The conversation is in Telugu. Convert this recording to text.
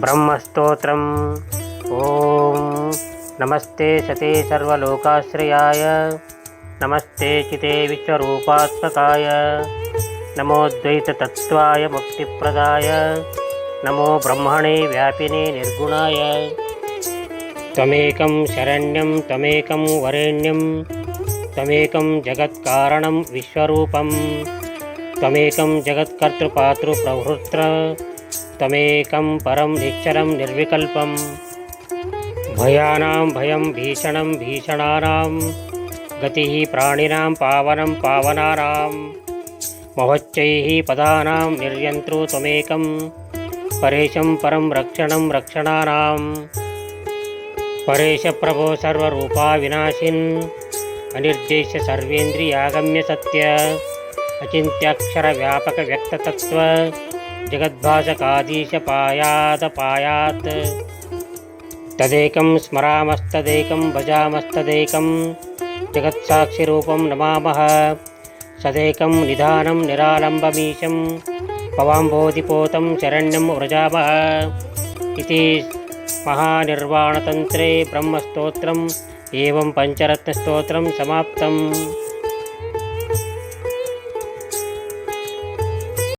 బ్రహ్మస్తోత్రం ఓం నమస్తే సతే సర్వలోకాశ్రయాయ నమస్తే చితే విశ్వరూపాత్మకాయ నమోద్వైతత్వాయ ముక్తిప్రదాయ నమో బ్రహ్మణే వ్యాపినే నిర్గుణాయ తమేకం శరణ్యం తమేకం వరేణ్యం తమేకం జగత్కారణం విశ్వరూపం తమేకం జగత్కర్తృపాతృ त्वमेकं परं निश्चलं निर्विकल्पं। भयानां भयं भीषणं भीषणानां गतिः प्राणिनां पावनं पावनानां। महोच्चैः पदानां निर्यन्त्रो त्वमेकं परेशं परं रक्षणं रक्षणानां। परेशप्रभो सर्वरूपा विनाशिन् अनिर्देश्य सर्वेन्द्रियागम्य सत्य अचिन्त्याक्षरव्यापकव्यक्ततत्त्व जगद्भाषकाधीशपायादपायात् तदेकं स्मरामस्तदेकं भजामस्तदेकं जगत्साक्षिरूपं नमामः सदेकं निधानं निरालम्बमीशं पवाम्बोधिपोतं शरण्यं व्रजामः इति महानिर्वाणतन्त्रे ब्रह्मस्तोत्रम् एवं पञ्चरत्नस्तोत्रं समाप्तम्